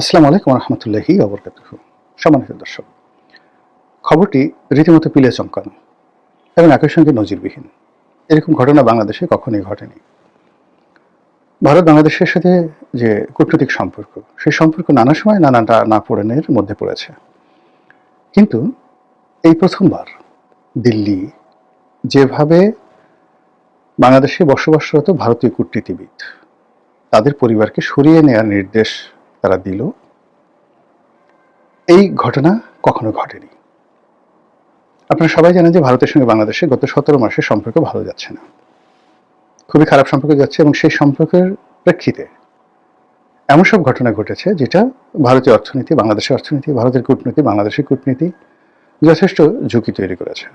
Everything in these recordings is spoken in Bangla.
আসসালামু আলাইকুম রহমতুল্লাহি অবরকাত সম্মানিত দর্শক, খবরটি রীতিমতো পিলে চমকানো এবং একই সঙ্গে নজিরবিহীন। এরকম ঘটনা বাংলাদেশে কখনোই ঘটেনি। ভারত বাংলাদেশের সাথে যে কূটনৈতিক সম্পর্ক, সেই সম্পর্ক নানা সময় নানাটা না পড়েনের মধ্যে পড়েছে। কিন্তু এই প্রথমবার দিল্লি যেভাবে বাংলাদেশে বসবাসরত ভারতীয় কূটনীতিবিদ, তাদের পরিবারকে সরিয়ে নেওয়ার নির্দেশ তারা দিল, এই ঘটনা কখনো ঘটেনি। আপনারা সবাই জানেন যে ভারতের সঙ্গে বাংলাদেশে গত সতেরো মাসে সম্পর্ক ভালো যাচ্ছে না। খুবই খারাপ সম্পর্ক যাচ্ছে এবং সেই সম্পর্কের প্রেক্ষিতে এমন সব ঘটনা ঘটেছে যেটা ভারতীয় অর্থনীতি, বাংলাদেশের অর্থনীতি, ভারতের কূটনীতি, বাংলাদেশের কূটনীতি যথেষ্ট ঝুঁকি তৈরি করেছে।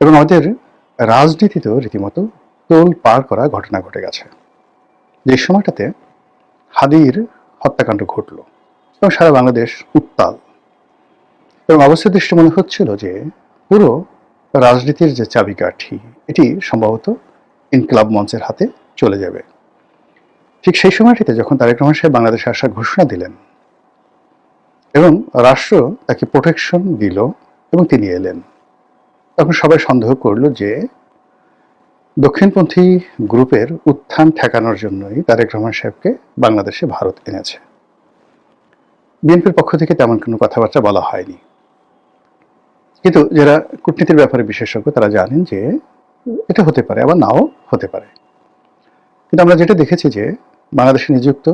এবং আমাদের রাজনীতিতেও রীতিমতো তোল পার করা ঘটনা ঘটে গেছে। যে সময়টাতে হাদির হত্যাকাণ্ড ঘটল এবং সারা বাংলাদেশ উত্তাল। এবং অবস্থা দৃষ্টি মনে হচ্ছিল যে পুরো রাজনীতির যে চাবিকাঠি, এটি সম্ভবত ইনকলাব মঞ্চের হাতে চলে যাবে। ঠিক সেই সময়টিতে যখন তারেক রহমান সাহেব বাংলাদেশে আসার ঘোষণা দিলেন এবং রাষ্ট্র তাকে প্রোটেকশন দিল এবং তিনি এলেন, তখন সবাই সন্দেহ করল যে দক্ষিণপন্থী গ্রুপের উত্থান ঠেকানোর জন্যই তারেক রহমান সাহেবকে বাংলাদেশে ভারত এনেছে। বিএনপির পক্ষ থেকে তেমন কোনো কথাবার্তা বলা হয়নি। কিন্তু যারা কূটনীতির ব্যাপারে বিশেষজ্ঞ, তারা জানেন যে এটা হতে পারে, আবার নাও হতে পারে। কিন্তু আমরা যেটা দেখেছি যে বাংলাদেশে নিযুক্ত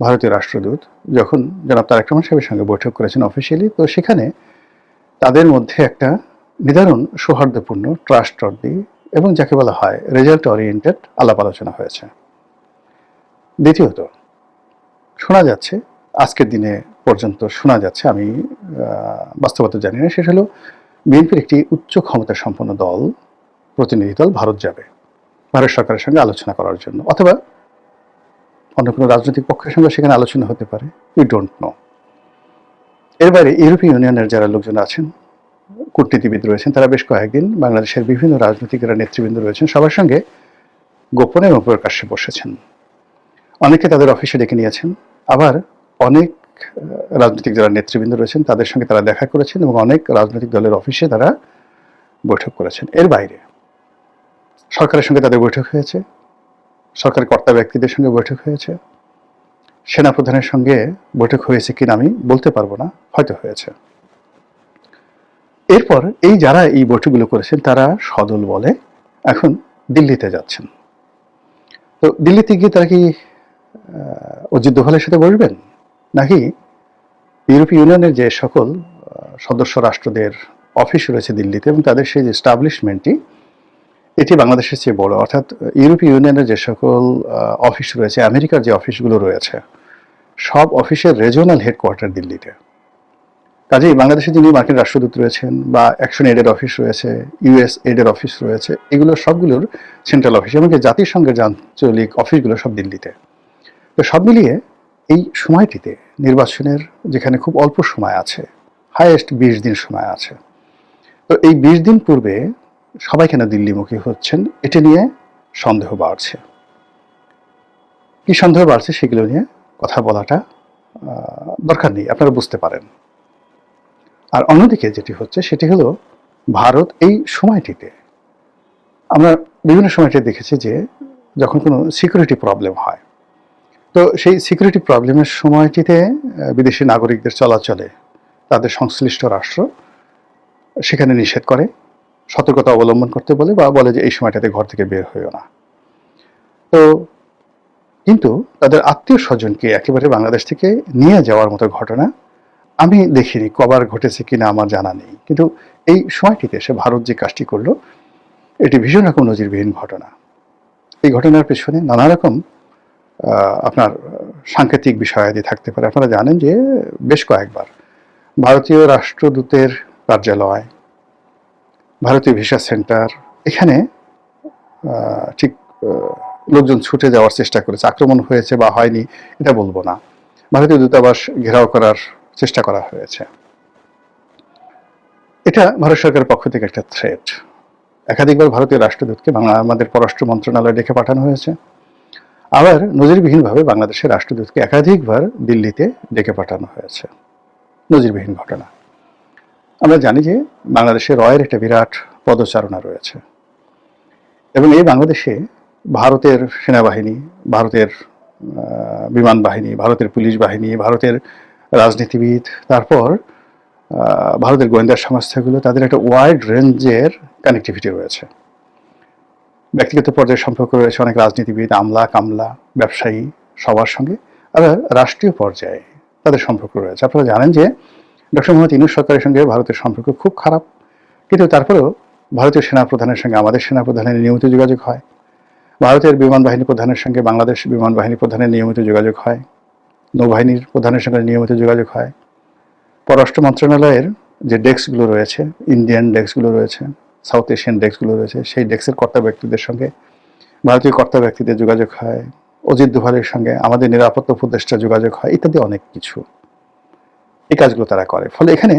ভারতীয় রাষ্ট্রদূত যখন জনাব তারেক রহমান সাহেবের সঙ্গে বৈঠক করেছেন অফিসিয়ালি তো সেখানে তাদের মধ্যে একটা নিদারুণ সৌহার্দ্যপূর্ণ ট্রাস্ট এবং যাকে বলা হয় রেজাল্ট ওরিয়েন্টেড আলাপ আলোচনা হয়েছে। দ্বিতীয়ত, শোনা যাচ্ছে, আজকের দিনে পর্যন্ত শোনা যাচ্ছে, আমি বাস্তবতা জানি না, সেটা হলো বিএনপির একটি উচ্চ ক্ষমতা সম্পন্ন দল, প্রতিনিধি দল ভারত যাবে ভারত সরকারের সঙ্গে আলোচনা করার জন্য। অথবা অন্য কোনো রাজনৈতিক পক্ষের সঙ্গে সেখানে আলোচনা হতে পারে উই ডোন্ট নো এর বাইরে ইউরোপীয় ইউনিয়নের যারা লোকজন আছেন কূটনীতিবিদ রয়েছেন, তারা বেশ কয়েকদিন বাংলাদেশের বিভিন্ন রাজনৈতিক যারা নেতৃবৃন্দ রয়েছেন, সবার সঙ্গে গোপনে এবং প্রকাশ্যে বসেছেন। অনেকে তাদের অফিসে ডেকে নিয়েছেন, আবার অনেক রাজনৈতিক যারা নেতৃবৃন্দ রয়েছেন, তাদের সঙ্গে তারা দেখা করেছেন এবং অনেক রাজনৈতিক দলের অফিসে তারা বৈঠক করেছেন। এর বাইরে, সরকারের সঙ্গে তাদের বৈঠক হয়েছে, সরকারের কর্তা ব্যক্তিদের সঙ্গে বৈঠক হয়েছে, সেনাপ্রধানের সঙ্গে বৈঠক হয়েছে কিনা আমি বলতে পারব না, হয়তো হয়েছে। এরপর এই যারা এই বৈঠকগুলো করেছেন, তারা সদল বলে এখন দিল্লিতে যাচ্ছেন। তো দিল্লিতে গিয়ে তারা কি অজিত দোভালের সাথে বসবেন? নাকি ইউরোপীয় ইউনিয়নের যে সকল সদস্য রাষ্ট্রদের অফিস রয়েছে দিল্লিতে এবং তাদের সেই যে স্টাবলিশমেন্টটি এটি বাংলাদেশের চেয়ে বড়। অর্থাৎ ইউরোপীয় ইউনিয়নের যে সকল অফিস রয়েছে, আমেরিকার যে অফিসগুলো রয়েছে, সব অফিসের রিজিওনাল হেডকোয়ার্টার দিল্লিতে। কাজেই বাংলাদেশে যিনি মার্কিন রাষ্ট্রদূত রয়েছেন বা অ্যাকশন এডের অফিস রয়েছে ইউএস এডের অফিস রয়েছে, এগুলো সবগুলোর সেন্ট্রাল অফিস এমনকি জাতিসংঘের আঞ্চলিক অফিসগুলো সব দিল্লিতে। তো সব মিলিয়ে এই সময়টিতে নির্বাচনের যেখানে খুব অল্প সময় আছে হায়েস্ট বিশ দিন সময় আছে, তো এই বিশ দিন পূর্বে সবাই কেন দিল্লিমুখী হচ্ছেন এটা নিয়ে সন্দেহ বাড়ছে। কি সন্দেহ বাড়ছে সেগুলো নিয়ে কথা বলাটা দরকার নেই, আপনারা বুঝতে পারেন। আর অন্যদিকে যেটি হচ্ছে, সেটি হলো ভারত এই সময়টিতে। আমরা বিভিন্ন সময়টি দেখেছি যে, যখন কোনো সিকিউরিটি প্রবলেম হয়, তো সেই সিকিউরিটি প্রবলেমের সময়টিতে বিদেশি নাগরিকদের চলাচলে তাদের সংশ্লিষ্ট রাষ্ট্র সেখানে নিষেধ করে, সতর্কতা অবলম্বন করতে বলে বা বলে যে, এই সময়টাতে ঘর থেকে বের হইও না। তো কিন্তু তাদের আত্মীয় স্বজনকে একেবারে বাংলাদেশ থেকে নিয়ে যাওয়ার মতো ঘটনা আমি দেখিনি কবার ঘটেছে কিনা, আমার জানা নেই। কিন্তু এই সময়টিতে সে ভারত যে কাজটি করল, এটি ভীষণ রকম নজিরবিহীন ঘটনা। এই ঘটনার পেছনে নানা রকম আপনার সাংকেতিক বিষয়াদি থাকতে পারে। আপনারা জানেন যে বেশ কয়েকবার ভারতীয় রাষ্ট্রদূতের কার্যালয়, ভারতীয় ভিসা সেন্টার, এখানে ঠিক লোকজন ছুটে যাওয়ার চেষ্টা করেছে। আক্রমণ হয়েছে বা হয়নি, এটা বলব না। ভারতীয় দূতাবাস ঘেরাও করার চেষ্টা করা হয়েছে। এটা ভারত সরকারের পক্ষ থেকে একটা থ্রেট একাধিকবার ভারতীয় রাষ্ট্রদূতকে বাংলা, আমাদের পররাষ্ট্র মন্ত্রণালয়ে ডেকে পাঠানো হয়েছে। আবার নজিরবিহীনভাবে বাংলাদেশের রাষ্ট্রদূতকে একাধিকবার দিল্লিতে ডেকে পাঠানো হয়েছে। নজিরবিহীন ঘটনা। আমরা জানি যে বাংলাদেশে রয়ের একটা বিরাট পদচারণা রয়েছে। এবং এই বাংলাদেশে ভারতের সেনাবাহিনী, ভারতের বিমান বাহিনী, ভারতের পুলিশ বাহিনী, ভারতের রাজনীতিবিদ, তারপর ভারতের গোয়েন্দা সংস্থাগুলো, তাদের একটা ওয়াইড রেঞ্জের কানেক্টিভিটি রয়েছে। ব্যক্তিগত পর্যায়ে সম্পর্ক রয়েছে অনেক রাজনীতিবিদ, আমলা, কামলা, ব্যবসায়ী সবার সঙ্গে। আর রাষ্ট্রীয় পর্যায়ে তাদের সম্পর্ক রয়েছে। আপনারা জানেন যে ডক্টর মোহাম্মদ ইনুস সরকারের সঙ্গে ভারতের সম্পর্ক খুব খারাপ। কিন্তু তারপরেও ভারতীয় সেনাপ্রধানের সঙ্গে আমাদের সেনাপ্রধানের নিয়মিত যোগাযোগ হয়। ভারতের বিমান বাহিনী প্রধানের সঙ্গে বাংলাদেশ বিমান বাহিনী প্রধানের নিয়মিত যোগাযোগ হয়। নৌবাহিনীর প্রধানের সঙ্গে নিয়মিত যোগাযোগ হয়। পররাষ্ট্র মন্ত্রণালয়ের যে ডেস্কগুলো রয়েছে, ইন্ডিয়ান ডেস্কগুলো রয়েছে, সাউথ এশিয়ান ডেস্কগুলো রয়েছে, সেই ডেস্কের কর্তা ব্যক্তিদের সঙ্গে, ভারতীয় কর্তা ব্যক্তিদের যোগাযোগ হয়। অজিত দোভালের সঙ্গে আমাদের নিরাপত্তা উপদেষ্টা যোগাযোগ হয়, ইত্যাদি অনেক কিছু। এই কাজগুলো তারা করে। ফলে এখানে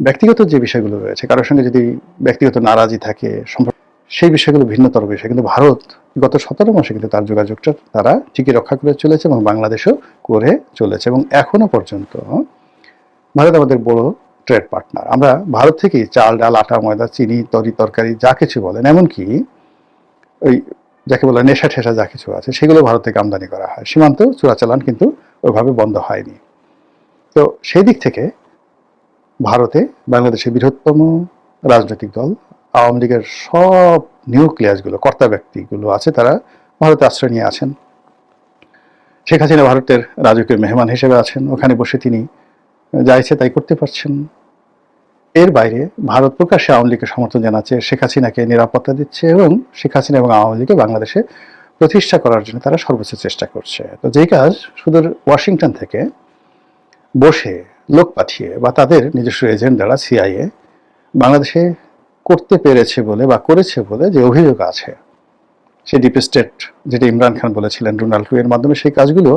ব্যক্তিগত যে বিষয়গুলো রয়েছে, কারোর সঙ্গে যদি ব্যক্তিগত নারাজি থাকে, সম্পর্ক সেই বিষয়গুলো ভিন্নতর বিষয়। কিন্তু ভারত গত সতেরো মাসে কিন্তু তার যোগাযোগটা তারা ঠিকই রক্ষা করে চলেছে এবং বাংলাদেশও করে চলেছে। এবং এখনও পর্যন্ত ভারত আমাদের বড় ট্রেড পার্টনার। আমরা ভারত থেকেই চাল, ডাল, আটা, ময়দা, চিনি, তরি, তরকারি যা কিছু বলেন, এমনকি ওই যাকে বলে নেশা ঠেসা যা কিছু আছে, সেগুলো ভারত থেকে আমদানি করা হয়। সীমান্ত চোরাচালান কিন্তু ওইভাবে বন্ধ হয়নি। তো সেই দিক থেকে ভারতে বাংলাদেশের বৃহত্তম রাজনৈতিক দল আওয়ামী লীগের সব নিউক্লিয়াসগুলো কর্তা ব্যক্তিগুলো আছে, তারা ভারতে আশ্রয় নিয়ে আছেন। শেখ হাসিনা ভারতের রাজকীয় মেহমান হিসেবে আছেন, ওখানে বসে তিনি যা ইচ্ছে তাই করতে পারছেন। এর বাইরে ভারত প্রকাশ্যে আওয়ামী লীগকে সমর্থন জানাচ্ছে, শেখ হাসিনাকে নিরাপত্তা দিচ্ছে এবং শেখ হাসিনা এবং আওয়ামী লীগকে বাংলাদেশে প্রতিষ্ঠা করার জন্য তারা সর্বোচ্চ চেষ্টা করছে। তো যেই কাজ সুদূর ওয়াশিংটন থেকে বসে লোক পাঠিয়ে বা তাদের নিজস্ব এজেন্ট যারা সিআইএ বাংলাদেশে করতে পেরেছে বলে বা করেছে বলে যে অভিযোগ আছে সেই ডিপ স্টেট যেটা ইমরান খান বলেছিলেন ডোনাল্ড টু এর মাধ্যমে, সেই কাজগুলো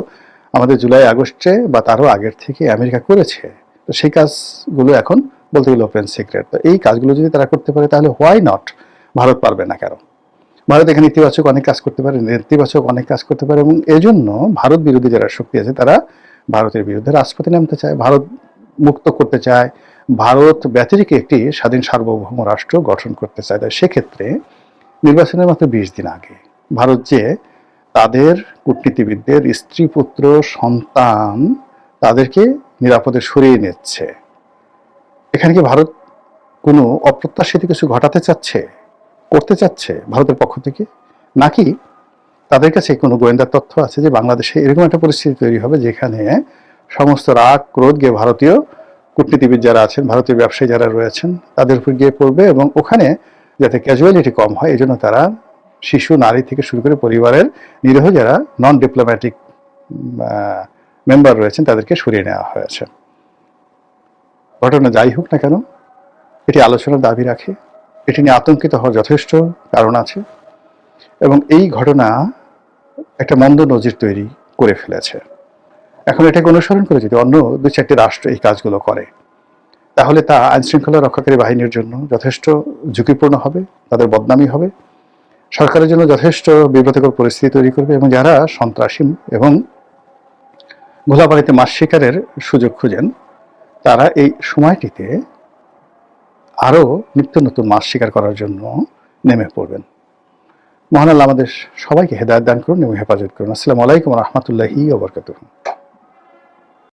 আমাদের জুলাই আগস্টে বা তারও আগের থেকে আমেরিকা করেছে। তো সেই কাজগুলো এখন বলতে গেলে ওপেন সিক্রেট তো এই কাজগুলো যদি তারা করতে পারে, তাহলে হোয়াই নট ভারত পারবে না কেন? ভারত এখানে ইতিবাচক অনেক কাজ করতে পারে, নেতিবাচক অনেক কাজ করতে পারে এবং এজন্য ভারত বিরোধী যারা শক্তি আছে, তারা ভারতের বিরুদ্ধে রাজপথে নামতে চায়। ভারত মুক্ত করতে চায় ভারত ব্যতিরিক একটি স্বাধীন সার্বভৌম রাষ্ট্র গঠন করতে চায় তাই সেক্ষেত্রে নির্বাচনের মাত্র বিশ দিন আগে ভারত যে তাদের কূটনীতিবিদদের স্ত্রী পুত্র, সন্তান তাদেরকে নিরাপদে সরিয়ে নিচ্ছে। এখানে কি ভারত কোনো অপ্রত্যাশিত কিছু ঘটাতে চাচ্ছে, করতে চাচ্ছে ভারতের পক্ষ থেকে? নাকি তাদের কাছে কোনো গোয়েন্দা তথ্য আছে যে বাংলাদেশে এরকম একটা পরিস্থিতি তৈরি হবে যেখানে সমস্ত রাগ, ক্রোধ গিয়ে ভারতীয় কূটনীতিবিদ যারা আছেন, ভারতীয় ব্যবসায়ী যারা রয়েছেন, তাদের উপর গিয়ে পড়বে এবং ওখানে যাতে ক্যাজুয়ালিটি কম হয় এই জন্য তারা শিশু, নারী থেকে শুরু করে পরিবারের নিরীহ যারা নন ডিপ্লোম্যাটিক মেম্বার রয়েছেন, তাদেরকে সরিয়ে নেওয়া হয়েছে। ঘটনা যাই হোক না কেন, এটি আলোচনার দাবি রাখে, এটি নিয়ে আতঙ্কিত হওয়ার যথেষ্ট কারণ আছে এবং এই ঘটনা একটা মন্দ নজির তৈরি করে ফেলেছে। এখন এটাকে অনুসরণ করে যদি অন্য দু চারটি রাষ্ট্র এই কাজগুলো করে, তাহলে তা আইন শৃঙ্খলা রক্ষাকারী বাহিনীর জন্য যথেষ্ট ঝুঁকিপূর্ণ হবে, তাদের বদনামি হবে। সরকারের জন্য যথেষ্ট বিব্রতকর পরিস্থিতি তৈরি করবে এবং যারা সন্ত্রাসী এবং গোলাবাড়িতে মাছ শিকারের সুযোগ খুঁজেন, তারা এই সময়টিতে আরও নিত্য নতুন মাছ শিকার করার জন্য নেমে পড়বেন। মহান আল্লাহ আমাদের সবাইকে হেদায়ত দান করুন এবং হেফাজত করুন। আসসালামু আলাইকুম রহমতুল্লাহি ওবরকাতুহ